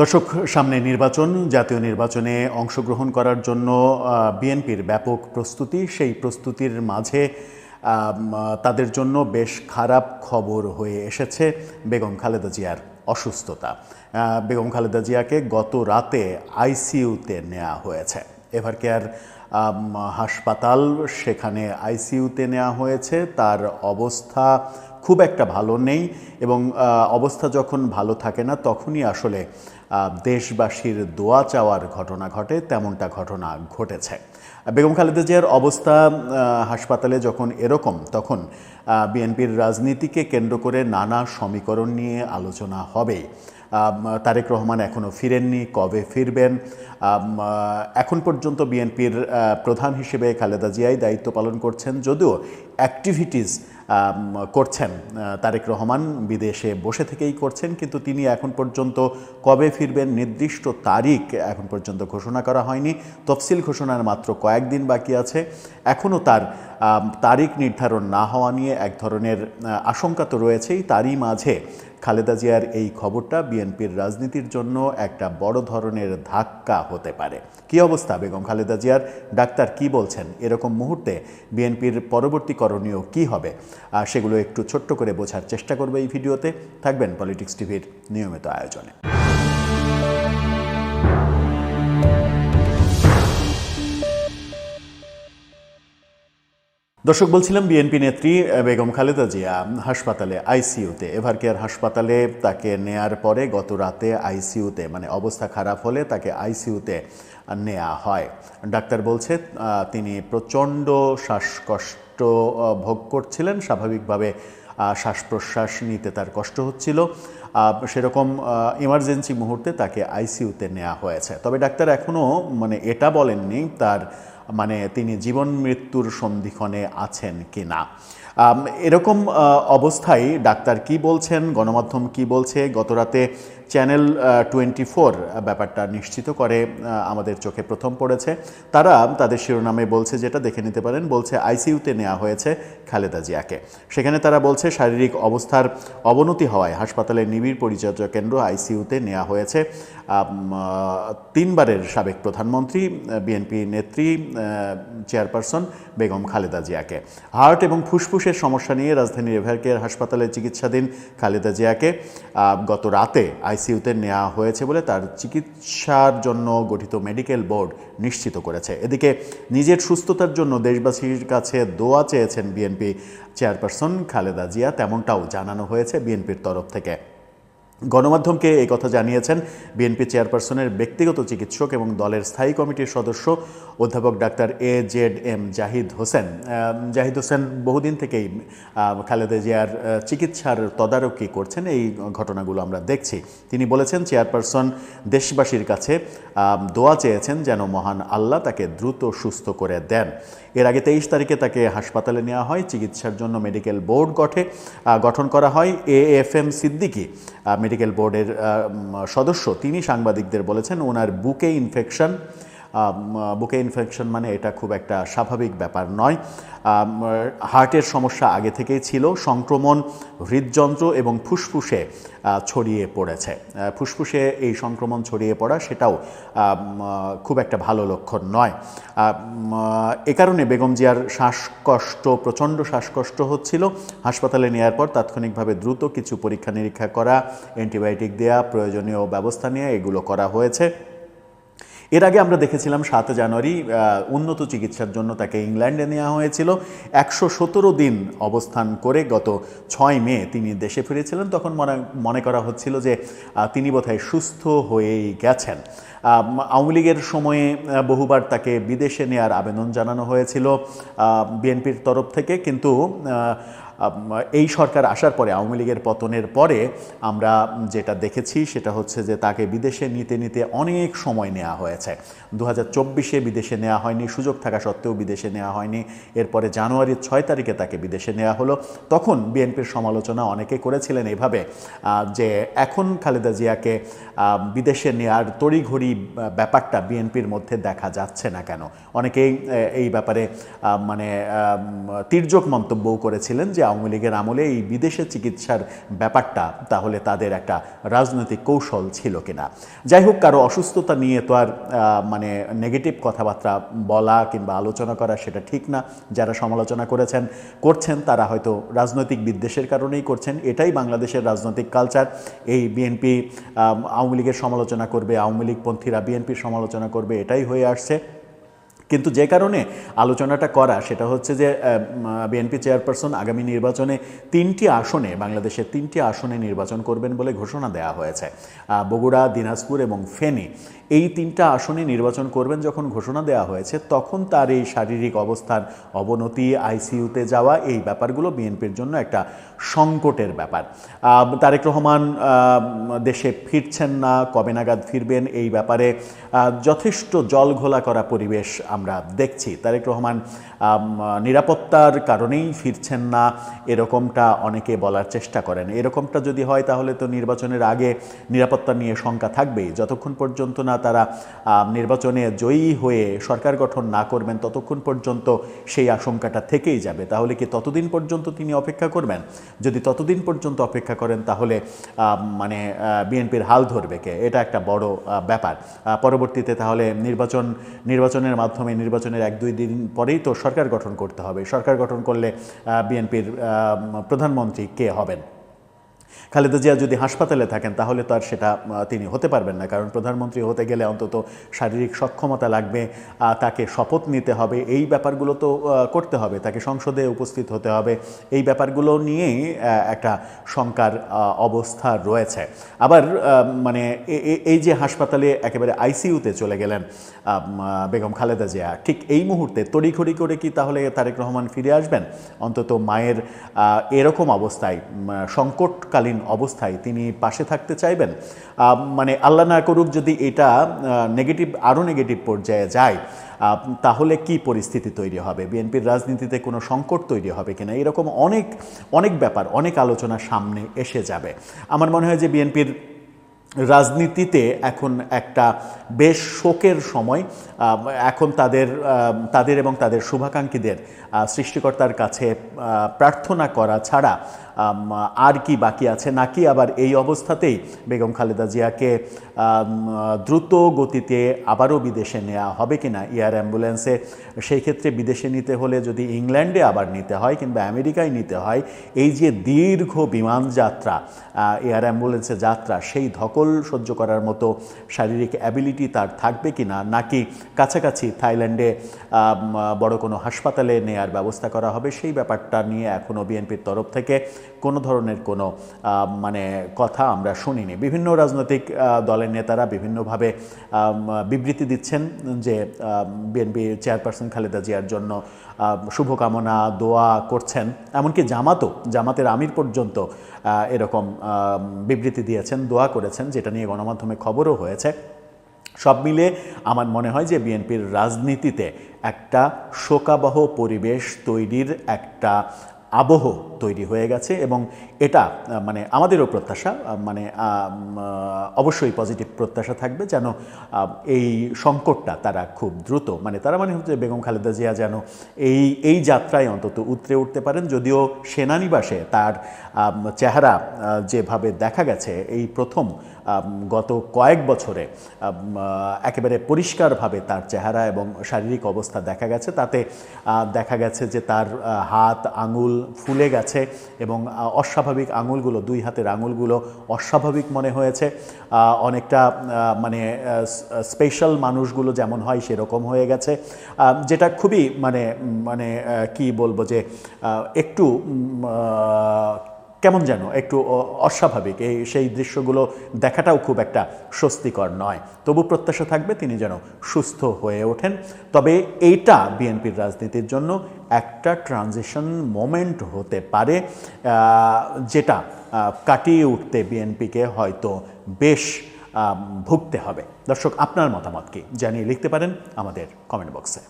দর্শক, সামনে নির্বাচন। জাতীয় নির্বাচনে অংশগ্রহণ করার জন্য বিএনপির ব্যাপক প্রস্তুতি। সেই প্রস্তুতির মাঝে তাদের জন্য বেশ খারাপ খবর হয়ে এসেছে বেগম খালেদা জিয়ার অসুস্থতা। বেগম খালেদা জিয়াকে গত রাতে আইসিইউতে নেওয়া হয়েছে। এভার কেয়ার হাসপাতাল সেখানে আইসিইউতে নেওয়া হয়েছে। তার অবস্থা খুব একটা ভালো নেই এবং অবস্থা যখন ভালো থাকে না, তখনই আসলে দেশবাসীর দোয়া চাওয়ার ঘটনা ঘটে তেমনটা ঘটনা ঘটেছে। বেগম খালেদা জিয়ার অবস্থা হাসপাতালে যখন এরকম তখন বিএনপির রাজনীতিকে কেন্দ্র করে নানা সমীকরণ নিয়ে আলোচনা আম, তারেক রহমান এখনও ফিরেননি কবে ফিরবেন? এখন পর্যন্ত বিএনপির প্রধান হিসেবে খালেদা জিয়াই দায়িত্ব পালন করছেন যদিও অ্যাক্টিভিটিস করছেন তারেক রহমান। বিদেশে বসে থেকেই করছেন, কিন্তু তিনি এখন পর্যন্ত কবে ফিরবেন নির্দিষ্ট তারিখ এখন পর্যন্ত ঘোষণা করা হয়নি। তফসিল ঘোষণার মাত্র কয়েকদিন বাকি আছে। এখনও তার তারিখ নির্ধারণ না হওয়া নিয়ে এক ধরনের আশঙ্কা তো রয়েছেই। তারই মাঝে খালেদা জিয়ার এই খবরটা বিএনপির রাজনীতির জন্য একটা বড় ধরনের ধাক্কা হতে পারে। কি অবস্থা বেগম খালেদা জিয়ার? ডাক্তার কি বলছেন? এরকম মুহূর্তে বিএনপির পরবর্তী করণীয় কি হবে? আর সেগুলো একটু ছোট্ট করে বোঝার চেষ্টা করবে এই ভিডিওতে। থাকবেন পলিটিক্স টিভির নিয়মিত আয়োজনে। দর্শক, বলছিলাম বিএনপি নেত্রী বেগম খালেদা জিয়া হাসপাতালে, আইসিইউতে। এভার কেয়ার হাসপাতালে তাকে নেয়ার পরে গত রাতে আইসিইউতে মানে অবস্থা খারাপ হলে তাকে আইসিইউতে নেওয়া হয়। ডাক্তার বলছে তিনি প্রচণ্ড শ্বাসকষ্ট ভোগ করছিলেন। স্বাভাবিকভাবে শ্বাস প্রশ্বাস নিতে তার কষ্ট হচ্ছিল। সেরকম ইমার্জেন্সি মুহূর্তে তাকে আইসিইউতে নেওয়া হয়েছে। তবে ডাক্তার এখনও মানে এটা বলেননি, তার মানে তিনি জীবন মৃত্যুর সন্ধিক্ষণে আছেন কি না? এরকম অবস্থায় ডাক্তার কি বলছেন, গণমাধ্যম কি বলছে? গতরাতে চ্যানেল টোয়েন্টি ফোর ব্যাপারটা নিশ্চিত করে আমাদের চোখে প্রথম পড়েছে। তারা তাদের শিরোনামে বলছে যেটা, দেখে নিতে পারেন, বলছে আইসিইউতে নেওয়া হয়েছে খালেদা জিয়াকে। সেখানে তারা বলছে শারীরিক অবস্থার অবনতি হওয়ায় হাসপাতালের নিবিড় পরিচর্যা কেন্দ্র আইসিইউতে নেওয়া হয়েছে। তিনবারের সাবেক প্রধানমন্ত্রী বিএনপি নেত্রী চেয়ারপারসন বেগম খালেদা জিয়াকে। হার্ট এবং ফুসফুসের সমস্যা নিয়ে রাজধানীর এভারকেয়ার হাসপাতালে চিকিৎসাধীন খালেদা জিয়াকে গত রাতে আইসিইউতে নেওয়া হয়েছে বলে তার চিকিৎসার জন্য গঠিত মেডিকেল বোর্ড নিশ্চিত করেছে। এদিকে নিজের সুস্থতার জন্য দেশবাসীর কাছে দোয়া চেয়েছেন বিএনপি চেয়ারপারসন খালেদা জিয়া, তেমনটাও জানানো হয়েছে বিএনপির তরফ থেকে। গণমাধ্যমকে এই কথা জানিয়েছেন বিএনপি চেয়ারপারসনের ব্যক্তিগত চিকিৎসক এবং দলের স্থায়ী কমিটির সদস্য অধ্যাপক doctor A Z M Zahid Hossain. Zahid Hossain বহুদিন থেকেই খালেদা জিয়ার চিকিৎসার তদারকি করছেন, এই ঘটনাগুলো আমরা দেখছি। তিনি বলেছেন, চেয়ারপারসন দেশবাসীর কাছে দোয়া চেয়েছেন যেন মহান আল্লাহ তাকে দ্রুত সুস্থ করে দেন। এর আগে তেইশ তারিখে তাকে হাসপাতালে নেওয়া হয়, চিকিৎসার জন্য মেডিকেল বোর্ড গঠে গঠন করা হয়। A F M Siddiqui medical বোর্ডের সদস্য তিনি সাংবাদিকদের বলেছেন ওনার বুকে ইনফেকশন বুকে ইনফেকশন মানে এটা খুব একটা স্বাভাবিক ব্যাপার নয়। হার্টের সমস্যা আগে থেকেই ছিল, সংক্রমণ, হৃদযন্ত্র এবং ফুসফুসে ছড়িয়ে পড়েছে। ফুসফুসে এই সংক্রমণ ছড়িয়ে পড়া সেটাও খুব একটা ভালো লক্ষণ নয়। এ কারণে বেগম জিয়ার শ্বাসকষ্ট, প্রচণ্ড শ্বাসকষ্ট হচ্ছিল। হাসপাতালে নেওয়ার পর তাৎক্ষণিকভাবে দ্রুত কিছু পরীক্ষা নিরীক্ষা করা, অ্যান্টিবায়োটিক দেওয়া প্রয়োজনীয় ব্যবস্থা নিয়ে, এগুলো করা হয়েছে। এর আগে আমরা দেখেছিলাম সাত জানুয়ারি উন্নত চিকিৎসার জন্য তাকে ইংল্যান্ডে নেওয়া হয়েছিল। একশো সতেরো দিন অবস্থান করে গত ছয় মে তিনি দেশে ফিরেছিলেন। তখন মনে মনে করা হচ্ছিল যে তিনি বোধহয় সুস্থ হয়েই গেছেন। আওয়ামী লীগের সময়ে বহুবার তাকে বিদেশে নেওয়ার আবেদন জানানো হয়েছিল বিএনপির তরফ থেকে। কিন্তু এই সরকার আসার পরে, আওয়ামী লীগের পতনের পরে আমরা যেটা দেখেছি, সেটা হচ্ছে যে তাকে বিদেশে নিতে নিতে অনেক সময় নেওয়া হয়েছে। দু হাজার বিদেশে নেওয়া হয়নি, সুযোগ থাকা সত্ত্বেও বিদেশে নেওয়া হয়নি। এরপরে জানুয়ারির ছয় তারিখে তাকে বিদেশে নেওয়া হলো। তখন বিএনপির সমালোচনা অনেকে করেছিলেন এভাবে যে এখন খালেদা জিয়াকে বিদেশে নেওয়ার তড়িঘড়ি ব্যাপারটা বিএনপির মধ্যে দেখা যাচ্ছে না কেন? অনেকেই এই ব্যাপারে মানে তির্যক মন্তব্যও করেছিলেন যে আওয়ামী লীগের আমলে এই বিদেশে চিকিৎসার ব্যাপারটা তাহলে তাদের একটা রাজনৈতিক কৌশল ছিল কিনা। যাই হোক, কারও অসুস্থতা নিয়ে তো আর মানে নেগেটিভ কথাবার্তা বলা কিংবা আলোচনা করা সেটা ঠিক না। যারা সমালোচনা করেছেন, করছেন, তারা হয়তো রাজনৈতিক বিদ্বেষের কারণেই করছেন। এটাই বাংলাদেশের রাজনৈতিক কালচার এই বিএনপি আওয়ামী লীগের সমালোচনা করবে, আওয়ামী লীগপন্থীরা বিএনপির সমালোচনা করবে, এটাই হয়ে আসছে। কিন্তু যে কারণে আলোচনাটা করা, সেটা হচ্ছে যে বিএনপি চেয়ারপারসন আগামী নির্বাচনে তিনটি আসনে, বাংলাদেশের তিনটি আসনে নির্বাচন করবেন বলে ঘোষণা দেওয়া হয়েছে। বগুড়া, দিনাজপুর এবং ফেনী। এই তিনটা আসনে নির্বাচন করবেন যখন ঘোষণা দেওয়া হয়েছে, তখন তার এই শারীরিক অবস্থার অবনতি, আইসিইউতে যাওয়া, এই ব্যাপারগুলো বিএনপির জন্য একটা সংকটের ব্যাপার। তারেক রহমান দেশে ফিরছেন না, কবে নাগাদ ফিরবেন এই ব্যাপারে যথেষ্ট জল ঘোলা করা পরিবেশ আমরা দেখছি। তারেক রহমান নিরাপত্তার কারণেই ফিরছেন না, এরকমটা অনেকে বলার চেষ্টা করেন। এরকমটা যদি হয়, তাহলে তো নির্বাচনের আগে নিরাপত্তা নিয়ে শঙ্কা থাকবেই। যতক্ষণ পর্যন্ত না তারা নির্বাচনে জয়ী হয়ে সরকার গঠন না করবেন, ততক্ষণ পর্যন্ত সেই আশঙ্কাটা থেকেই যাবে। তাহলে কি ততদিন পর্যন্ত তিনি অপেক্ষা করবেন? যদি ততদিন পর্যন্ত অপেক্ষা করেন, তাহলে মানে বিএনপির হাল ধরবে কে? এটা একটা বড় ব্যাপার। পরবর্তীতে তাহলে নির্বাচন, নির্বাচনের মাধ্যমে নির্বাচনের এক, দুই দিন পরেই তো সরকার গঠন করতে হবে। সরকার গঠন করলে বিএনপির প্রধানমন্ত্রী কে হবেন? খালেদা জিয়া যদি হাসপাতালে থাকেন তাহলে তো আর সেটা তিনি হতে পারবেন না। কারণ প্রধানমন্ত্রী হতে গেলে অন্তত শারীরিক সক্ষমতা লাগবে তাকে শপথ নিতে হবে। এই ব্যাপারগুলো তো করতে হবে। তাকে সংসদে উপস্থিত হতে হবে। এই ব্যাপারগুলো নিয়েই একটা শঙ্কার অবস্থা রয়েছে। আবার মানে এই যে হাসপাতালে একেবারে আইসিইউতে চলে গেলেন বেগম খালেদা জিয়া ঠিক এই মুহূর্তে তড়িঘড়ি করে কি তাহলে তারেক রহমান ফিরে আসবেন? অন্তত মায়ের এরকম অবস্থায় উম, সংকটকালীন অবস্থায় তিনি পাশে থাকতে চাইবেন। মানে আল্লাহ না করুক যদি এটা নেগেটিভ আরও নেগেটিভ পর্যায়ে যায় তাহলে কি পরিস্থিতি তৈরি হবে? বিএনপির রাজনীতিতে কোনো সংকট তৈরি হবে কিনা? এরকম অনেক অনেক ব্যাপার, অনেক আলোচনা সামনে এসে যাবে। আমার মনে হয় যে বিএনপির রাজনীতিতে এখন একটা বেশ শোকের সময়। এখন তাদের তাদের এবং তাদের শুভাকাঙ্ক্ষীদের সৃষ্টিকর্তার কাছে প্রার্থনা করা ছাড়া আর কি বাকি আছে? নাকি আবার এই অবস্থাতেই বেগম খালেদা জিয়াকে দ্রুত গতিতে আবারও বিদেশে নেওয়া হবে কিনা? এয়ার অ্যাম্বুলেন্সে সেই ক্ষেত্রে বিদেশে নিতে হলে যদি ইংল্যান্ডে আবার নিতে হয় কিংবা আমেরিকায় নিতে হয়, এই যে দীর্ঘ বিমান যাত্রা এয়ার অ্যাম্বুলেন্সে যাত্রা, সেই ধকল সহ্য করার মতো শারীরিক অ্যাবিলিটি তার থাকবে কি না নাকি কাছাকাছি থাইল্যান্ডে বড় কোনো হাসপাতালে নেয়ার ব্যবস্থা করা হবে? সেই ব্যাপারটা নিয়ে এখনও বিএনপির তরফ থেকে কোনো ধরনের কোনো মানে কথা আমরা শুনিনি। বিভিন্ন রাজনৈতিক দলের নেতারা বিভিন্নভাবে বিবৃতি দিচ্ছেন যে বিএনপি চেয়ারপারসন খালেদা জিয়ার জন্য শুভকামনা, দোয়া করছেন। এমনকি জামাতও, জামাতের আমির পর্যন্ত এরকম বিবৃতি দিয়েছেন, দোয়া করেছেন, যেটা নিয়ে গণমাধ্যমে খবরও হয়েছে। সব মিলে আমার মনে হয় যে বিএনপির রাজনীতিতে একটা শোকাবহ পরিবেশ তৈরির একটা আবহ তৈরি হয়ে গেছে এবং এটা মানে আমাদেরও প্রত্যাশা মানে অবশ্যই পজিটিভ প্রত্যাশা থাকবে যেন এই সংকটটা তারা খুব দ্রুত মানে তারা মানে হচ্ছে বেগম খালেদা জিয়া যেন এই এই যাত্রায় অন্তত উতরে উঠতে পারেন। যদিও সেনানিবাসে তার চেহারা যেভাবে দেখা গেছে, এই প্রথম গত কয়েক বছরে একেবারে পরিষ্কারভাবে তার চেহারা এবং শারীরিক অবস্থা দেখা গেছে। তাতে দেখা গেছে যে তার হাত, আঙুল ফুলে গেছে এবং অস্বাভাবিক আঙুলগুলো, দুই হাতের আঙুলগুলো অস্বাভাবিক মনে হয়েছে। অনেকটা মানে স্পেশাল মানুষগুলো যেমন হয় সেরকম হয়ে গেছে। যেটা খুবই মানে মানে কি বলব যে একটু কেমন যেন একটু অস্বাভাবিক। এই, সেই দৃশ্যগুলো দেখাটাও খুব একটা স্বস্তিকর নয়। তবু প্রত্যাশা থাকবে তিনি যেন সুস্থ হয়ে ওঠেন। তবে এইটা বিএনপির রাজনীতির জন্য একটা ট্রানজিশন মোমেন্ট হতে পারে যেটা কাটিয়ে উঠতে বিএনপিকে হয়তো বেশ ভুগতে হবে। দর্শক, আপনার মতামত কি? জানিয়ে লিখতে পারেন আমাদের কমেন্ট বক্সে